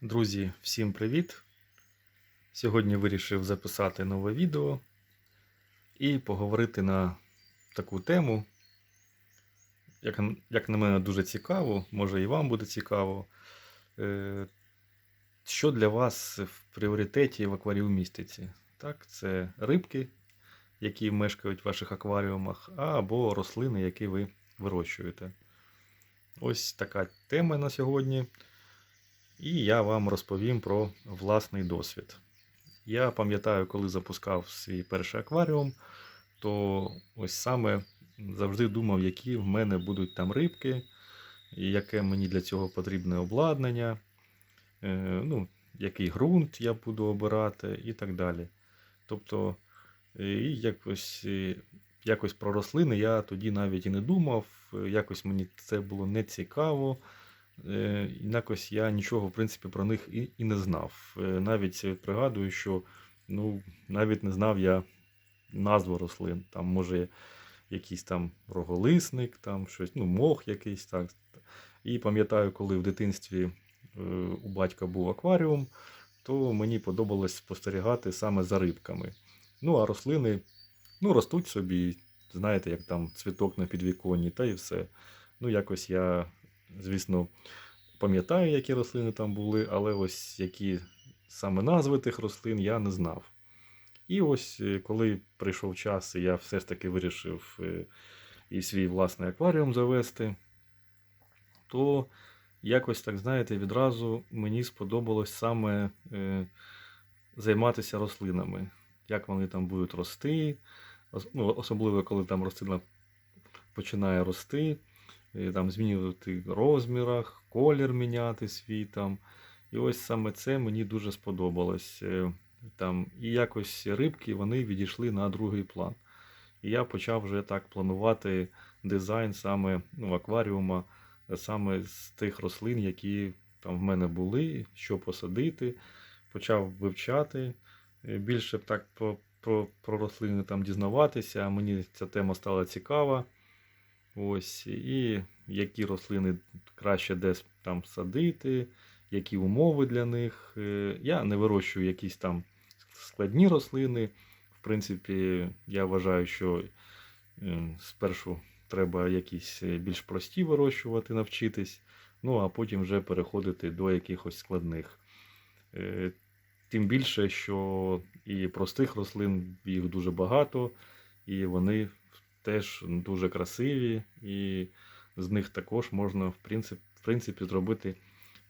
Друзі, всім привіт! Сьогодні вирішив записати нове відео і поговорити на таку тему, як, як на мене дуже цікаво, може і вам буде цікаво. Е, Що для вас в пріоритеті в акваріумістиці? Так, це рибки, які мешкають в ваших акваріумах, або рослини, які ви вирощуєте. Ось така тема на сьогодні. І я вам розповім про власний досвід. Я пам'ятаю, коли запускав свій перший акваріум, то ось саме завжди думав, які в мене будуть там рибки, яке мені для цього потрібне обладнання, е, ну, який ґрунт я буду обирати і так далі. Тобто, е, і якось, е, якось про рослини я тоді навіть і не думав, якось мені це було не цікаво. Е, Якось я нічого, в принципі, про них і, і не знав. Е, Навіть пригадую, що ну, навіть не знав я назву рослин. Там, може, якийсь там роголисник, там щось, ну, мох якийсь так. І пам'ятаю, коли в дитинстві е, у батька був акваріум, то мені подобалось спостерігати саме за рибками. Ну, а рослини ну, ростуть собі, знаєте, як там цвіток на підвіконні, та і все. Ну, якось я, звісно, пам'ятаю, які рослини там були, але ось які саме назви тих рослин я не знав. І ось е, коли прийшов час, я все ж таки вирішив е, і свій власний акваріум завести, то якось так, знаєте, відразу мені сподобалось саме е, займатися рослинами, як вони там будуть рости, ну, особливо коли там рослина починає рости, там змінювати в розмірах, колір міняти свій там. І ось саме це мені дуже сподобалось. Е, Там, і якось рибки вони відійшли на другий план. І я почав вже так планувати дизайн саме ну, акваріума, саме з тих рослин, які там в мене були, що посадити. Почав вивчати е, більше так про, про, про рослини там дізнаватися. Мені ця тема стала цікава. Ось, і які рослини краще десь там садити, які умови для них. Е, Я не вирощую якісь там складні рослини. В принципі, я вважаю, що е, спершу треба якісь е, більш прості вирощувати, навчитись, ну а потім вже переходити до якихось складних. Е, Тим більше, що і простих рослин їх дуже багато, і вони теж дуже красиві, і з них також можна в принципі, в принципі зробити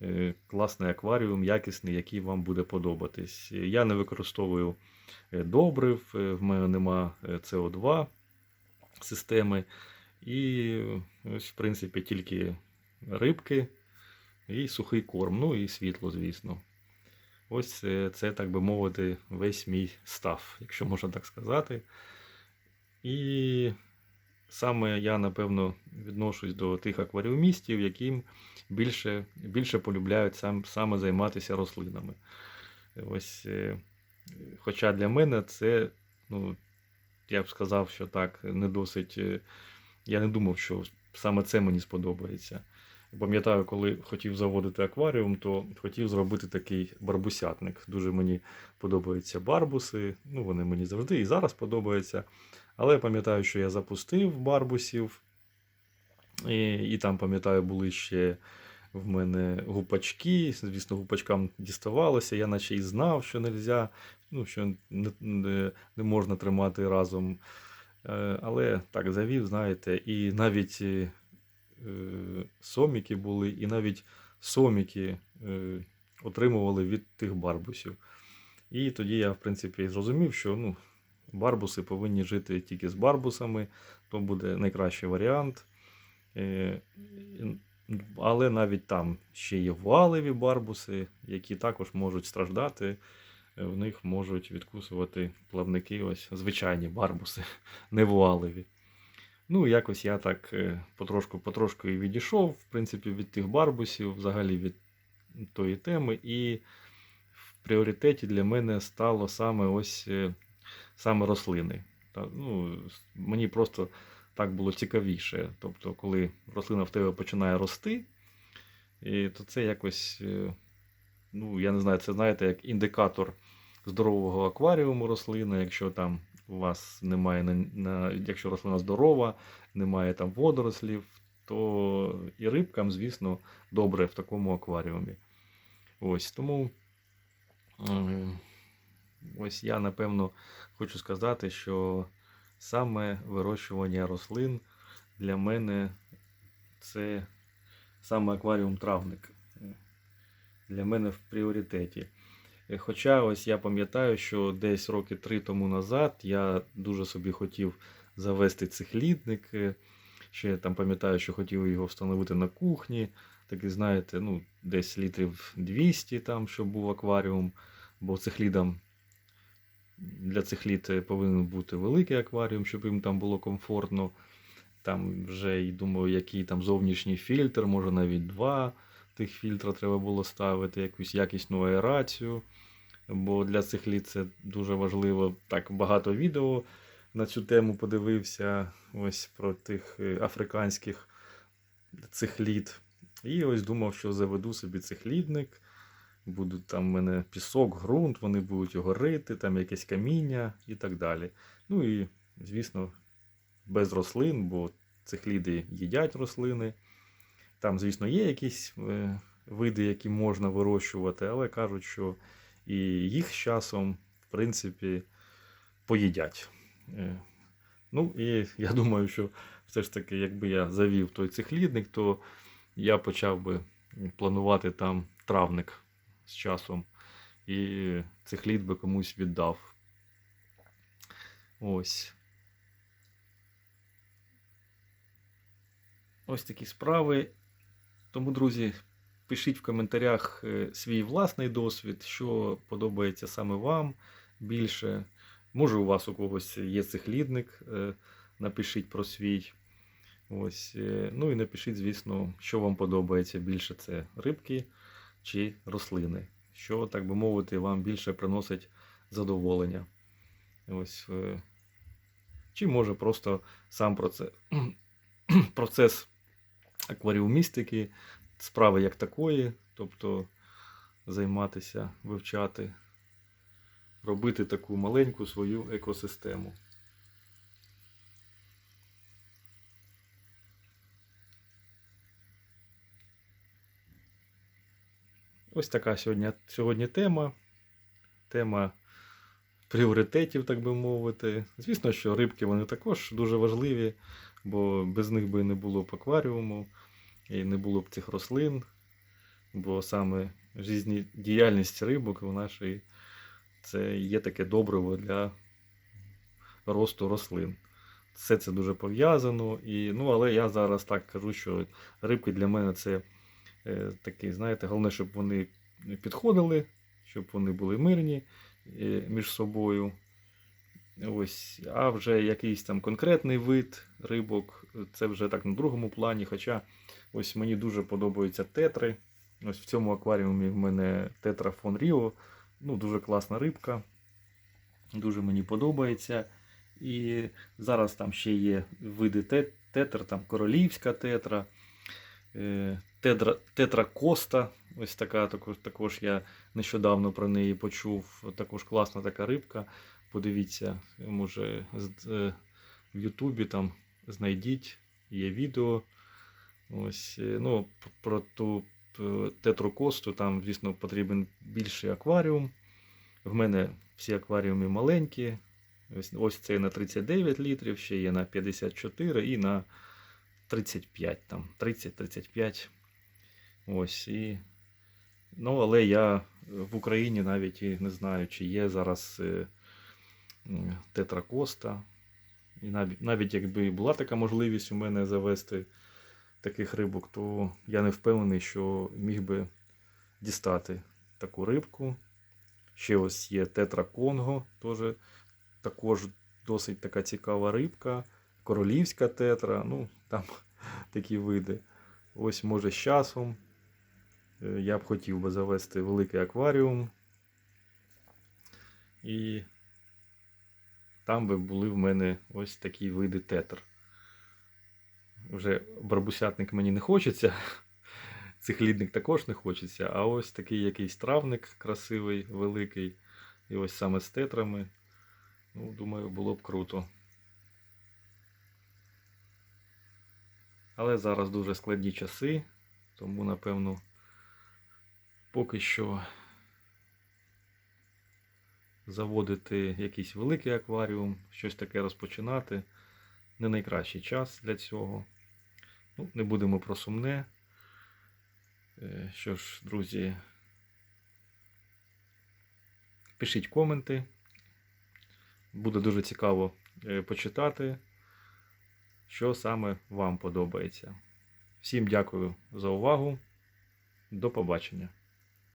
е, класний акваріум, якісний, який вам буде подобатись. Я не використовую е, добрив, е, в мене нема е, СО2 системи. І ось, в принципі, тільки рибки і сухий корм, ну і світло, звісно. Ось це, так би мовити, весь мій став, якщо можна так сказати. І саме я, напевно, відношусь до тих акваріумістів, яким більше, більше полюбляють сам, саме займатися рослинами. Ось, е, хоча для мене це, ну, я б сказав, що так, не досить. е, Я не думав, що саме це мені сподобається. Пам'ятаю, коли хотів заводити акваріум, то хотів зробити такий барбусятник. Дуже мені подобаються барбуси. Ну, вони мені завжди і зараз подобаються. Але пам'ятаю, що я запустив барбусів. І, і там, пам'ятаю, були ще в мене гупачки. Звісно, гупачкам діставалося. Я наче і знав, що нельзя, ну, що не, не, не можна тримати разом. Е, Але так завів, знаєте, і навіть е, соміки були, і навіть соміки е, отримували від тих барбусів. І тоді я, в принципі, зрозумів, що ну, барбуси повинні жити тільки з барбусами, то буде найкращий варіант. Е, Але навіть там ще є валеві барбуси, які також можуть страждати. Е, В них можуть відкусувати плавники, ось звичайні барбуси, не вуалеві. Ну, якось я так е, потрошку-потрошку і відійшов, в принципі, від тих барбусів, взагалі від тої теми. І в пріоритеті для мене стало саме ось саме рослини. Та, ну, мені просто так було цікавіше. Тобто, коли рослина в тебе починає рости, і, то це якось е, ну, я не знаю, це знаєте, як індикатор здорового акваріуму рослини, якщо там у вас немає, на, якщо рослина здорова, немає там водорослів, то і рибкам, звісно, добре в такому акваріумі. Ось тому е, ось я напевно хочу сказати, що саме вирощування рослин для мене це саме акваріум травник. Для мене в пріоритеті. Хоча ось я пам'ятаю, що десь роки три тому назад я дуже собі хотів завести цихлідник. е, Ще там пам'ятаю, що хотів його встановити на кухні. Такий, знаєте, ну, десь літрів 200, там, щоб був акваріум, бо цихлідам для цихлід е, повинен бути великий акваріум, щоб їм там було комфортно. Там вже і думаю, який там зовнішній фільтр, може навіть два тих фільтра треба було ставити, якусь якісну аерацію. Бо для цихлід це дуже важливо. Так багато відео на цю тему подивився. Ось про тих е, африканських цихлід. І ось думав, що заведу собі цихлідник. Будуть там в мене пісок, ґрунт, вони будуть його рити, там якесь каміння і так далі. Ну і, звісно, без рослин, бо цихліди їдять рослини. Там, звісно, є якісь е, види, які можна вирощувати, але кажуть, що і їх з часом, в принципі, поїдять. Е, Ну, і я думаю, що все ж таки, якби я завів той цихлідник, то я почав би планувати там травник з часом. І цихлід би комусь віддав. Ось. Ось такі справи. Тому, друзі, пишіть в коментарях е, свій власний досвід, що подобається саме вам більше. Може, у вас у когось є цихлідник, е, напишіть про свій. Ось. е, Ну і напишіть, звісно, що вам подобається більше: це рибки чи рослини. Що, так би мовити, вам більше приносить задоволення. Ось. е, Чи може просто сам процес, процес акваріумістики, справи як такої, тобто займатися, вивчати, робити таку маленьку свою екосистему. Ось така сьогодні, сьогодні тема. Тема пріоритетів, так би мовити. Звісно, що рибки вони також дуже важливі, бо без них би не було б акваріуму і не було б цих рослин. Бо саме життєдіяльність рибок у нашій це є таке добриво для росту рослин. Все це дуже пов'язано. І, ну, але я зараз так кажу, що рибки для мене це такий, знаєте, головне, щоб вони підходили, щоб вони були мирні е, між собою. Ось, а вже якийсь там конкретний вид рибок, це вже так на другому плані. Хоча ось мені дуже подобаються тетри. Ось в цьому акваріумі в мене тетра фон Ріо. Ну, дуже класна рибка. Дуже мені подобається. І зараз там ще є види тетр, там королівська тетра, е, тетра, Коста. Ось така також, також я нещодавно про неї почув. Також класна така рибка. Подивіться, може е, в Ютубі там знайдіть, є відео. Ось, е, ну, про ту тетру косту, там, звісно, потрібен більший акваріум. В мене всі акваріуми маленькі. Ось, ось цей на 39 літрів, ще є на 54 і на 35, там, 30-35. Ось, і... Ну, але я в Україні навіть і не знаю, чи є зараз е, м, тетра коста. І навіть, навіть якби була така можливість у мене завести таких рибок, то я не впевнений, що міг би дістати таку рибку. Ще ось є тетра Конго, теж також досить така цікава рибка. Королівська тетра, ну там такі види. Ось може з часом. Е, Я б хотів би завести великий акваріум. І там би були в мене ось такі види тетр. Вже барбусятник мені не хочеться. цихлідник також не хочеться, а ось такий якийсь травник красивий, великий. І ось саме з тетрами. Ну, думаю, було б круто. Але зараз дуже складні часи, тому, напевно, поки що заводити якийсь великий акваріум, щось таке розпочинати. Не найкращий час для цього. Ну, не будемо про сумне. Е, Що ж, друзі, пишіть коменти. Буде дуже цікаво е, почитати, що саме вам подобається. Всім дякую за увагу. До побачення.